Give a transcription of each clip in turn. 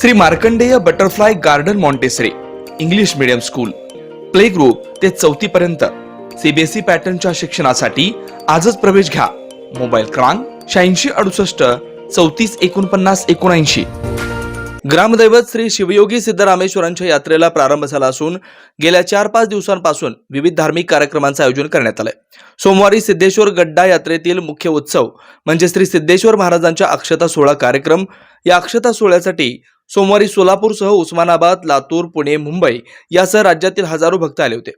Shri Markandey butterfly garden Montessori English medium school. Play group ते चौथी पर्यंत. CBSE पॅटर्नच्या शिक्षणासाठी आजच प्रवेश घ्या. मोबाईल क्रमांक शहाऐंशी अडुसष्ट चौतीस एकोणपन्नास एकोणऐंशी. ग्रामदैवत श्री शिवयोगी सिद्धरामेश्वरांच्या यात्रेला प्रारंभ झाला असून गेल्या चार पाच दिवसांपासून विविध धार्मिक कार्यक्रमांचं आयोजन करण्यात आलंय. सोमवारी सिद्धेश्वर गड्डा यात्रेतील मुख्य उत्सव म्हणजे श्री सिद्धेश्वर महाराजांच्या अक्षता सोहळा कार्यक्रम या अक्षता सोहळ्यासाठी सोमवारी सोलापूरसह उस्मानाबाद लातूर पुणे मुंबई यासह राज्यातील हजारो भक्त आले होते.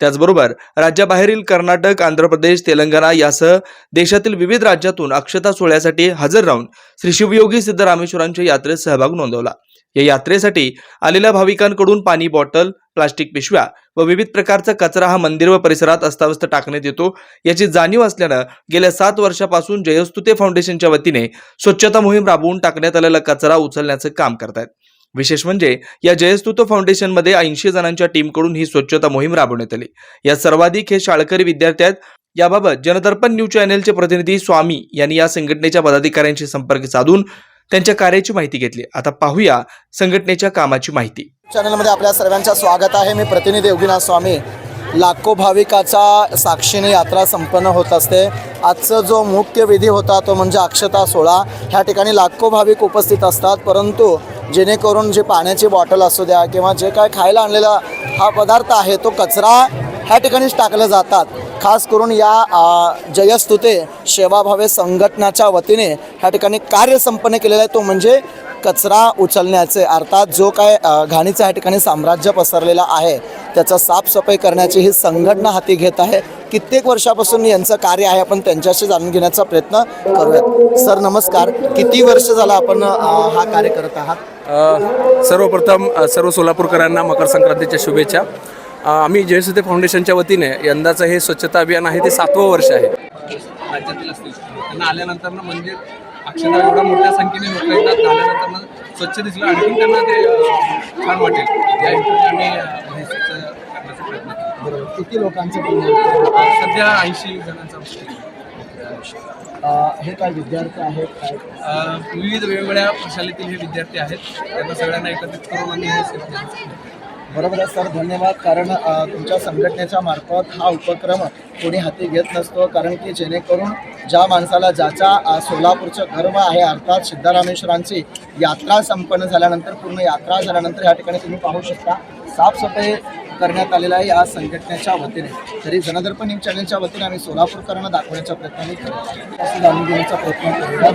त्याचबरोबर राज्याबाहेरील कर्नाटक आंध्र प्रदेश तेलंगणा यासह देशातील विविध राज्यातून अक्षता सोहळ्यासाठी हजर राहून श्री शिवयोगी सिद्धरामेश्वरांच्या यात्रेत सहभाग नोंदवला. या यात्रेसाठी आलेल्या भाविकांकडून पाणी बॉटल प्लास्टिक पिशव्या व विविध प्रकारचा कचरा हा मंदिर व परिसरात अस्ताव्यस्त टाकण्यात येतो. याची जाणीव असल्यानं गेल्या सात वर्षापासून जयस्तुते फाउंडेशनच्या वतीने स्वच्छता मोहीम राबवून टाकण्यात आलेला कचरा उचलण्याचं काम करतायत. विशेष म्हणजे या जयस्तुत फाउंडेशनमध्ये ऐंशी जणांच्या टीमकडून ही स्वच्छता मोहीम राबवण्यात आली. या सर्वाधिक हे शाळकरी विद्यार्थी आहेत. याबाबत जनदर्पण न्यूज चॅनेलचे प्रतिनिधी स्वामी यांनी या संघटनेच्या पदाधिकाऱ्यांशी संपर्क साधून त्यांच्या कार्याची माहिती घेतली. आता पाहूया संघटनेच्या कामाची माहिती. चॅनलमध्ये आपल्या सर्वांचं स्वागत आहे. मी प्रतिनिधी योगीनाथ स्वामी. लाखो भाविकाचा साक्षीने यात्रा संपन्न होत असते. आजचा जो मुख्य विधी होता तो म्हणजे अक्षता सोहळा. ह्या ठिकाणी लाखो भाविक उपस्थित असतात. परंतु जेणेकरून जे पाण्याची बॉटल असू द्या किंवा जे काय खायला आणलेला हा पदार्थ आहे तो कचरा ह्या ठिकाणीच टाकले जातात. खास करून या जयस्तुते सेवाभावे संघटनाच्या वतीने ह्या ठिकाणी कार्य संपन्न केलेलं आहे. तो म्हणजे कचरा उचलण्याचे अर्थात जो काय घाणीचं ह्या ठिकाणी साम्राज्य पसरलेलं आहे त्याचा साफसफाई करण्याची ही संघटना हाती घेत आहे. कित्येक वर्षापासून यांचं कार्य आहे. आपण त्यांच्याशी जाणून घेण्याचा प्रयत्न करूयात. सर नमस्कार. किती वर्ष झालं आपण हा कार्य करत आहात? सर्वप्रथम सर्व सोलापूरकरांना मकर संक्रांतीच्या शुभेच्छा. आम्ही जयसुते फाउंडेशनच्या वतीने यंदाचं हे स्वच्छता अभियान आहे ते सातवं वर्ष आहे. राज्यातील असतील त्यांना आल्यानंतर ना मंदिर अक्षरशः एवढ्या मोठ्या संख्येने लोक येतात आल्यानंतर स्वच्छ दिसलं. आणखी त्यांना ते छान वाटेल. या आम्ही अ, हे स्वच्छ करण्याचा प्रयत्न केला. बरोबर किती लोकांचं सध्या ऐंशी जणांचा हे काय विद्यार्थी आहेत? काय? विविध वेगवेगळ्या शाळेतील हे विद्यार्थी आहेत. त्यांना सगळ्यांना एकत्रित करून आम्ही हे. बरोबर आहे सर. धन्यवाद. कारण तुमच्या संघटनेच्या मार्फत हा उपक्रम कोणी हाती घेत नसतो. कारण की जेणेकरून ज्या माणसाला ज्याच्या सोलापूरचं गर्व आहे अर्थात सिद्धरामेश्वरांची यात्रा संपन्न झाल्यानंतर पूर्ण यात्रा झाल्यानंतर या ठिकाणी तुम्ही पाहू शकता. साफसफाई करण्यात आलेला आहे या संघटनेच्या वतीने. तरी जनदर्पण न्यूज चॅनलच्या वतीने आम्ही सोलापूरकरांना दाखवण्याचा प्रयत्न आम्ही जाणून घेण्याचा प्रयत्न करूया.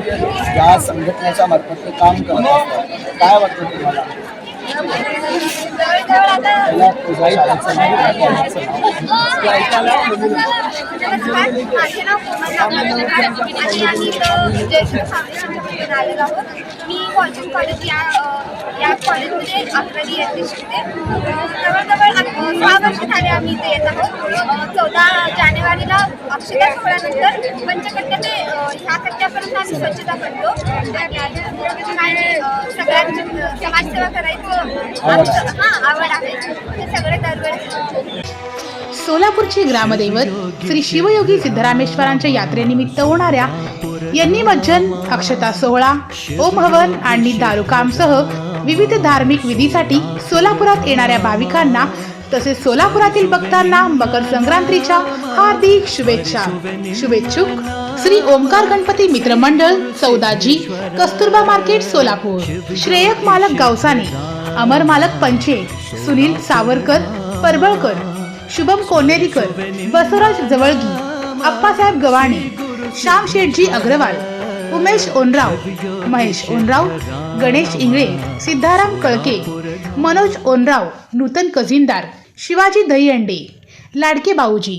या संघटनेच्या मार्फत ते काम करत काय वाटतं तुम्हाला? माझे नाव आम्ही इथं जयश्री आलेलो आहोत मी कॉलेज कॉलेज या या कॉलेजमध्ये अकरावी येते शिकते जवळजवळ सहा वर्ष झाले आम्ही इथे येत आहोत. चौदा जानेवारीला अक्षता सोहळ्यानंतर पंचकट्ट्या ते ह्या कट्ट्यापर्यंत आम्ही स्वच्छता करतो. अ, सगळ्यांची समाजसेवा करायचं आमचं हां आवड आहे. ते सगळे दरवेळेस सोलापूरचे ग्रामदैवत श्री शिवयोगी सिद्धरामेश्वरांच्या यात्रेनिमित्त होणाऱ्या यांनी मज्जन अक्षता सोहळा ओम हवन आणि दारुकामसह विविध धार्मिक विधीसाठी सोलापुरात येणाऱ्या भाविकांना तसेच सोलापुरातील भक्तांना मकर संक्रांतीच्या हार्दिक शुभेच्छा. शुभेच्छुक श्री ओमकार गणपती मित्र मंडळ चौदाजी कस्तुरबा मार्केट सोलापूर. श्रेयक मालक गावसाने अमर मालक पंचे सुनील सावरकर परबळकर शुभम कोनेरीकर बसवराज जवळगी अप्पासाहेब गव्हाणे श्याम शेठजी अग्रवाल उमेश ओनराव महेश ओनराव गणेश इंगळे सिद्धाराम कळके मनोज ओनराव नूतन कझिनदार शिवाजी दहीहंडे लाडके बाऊजी.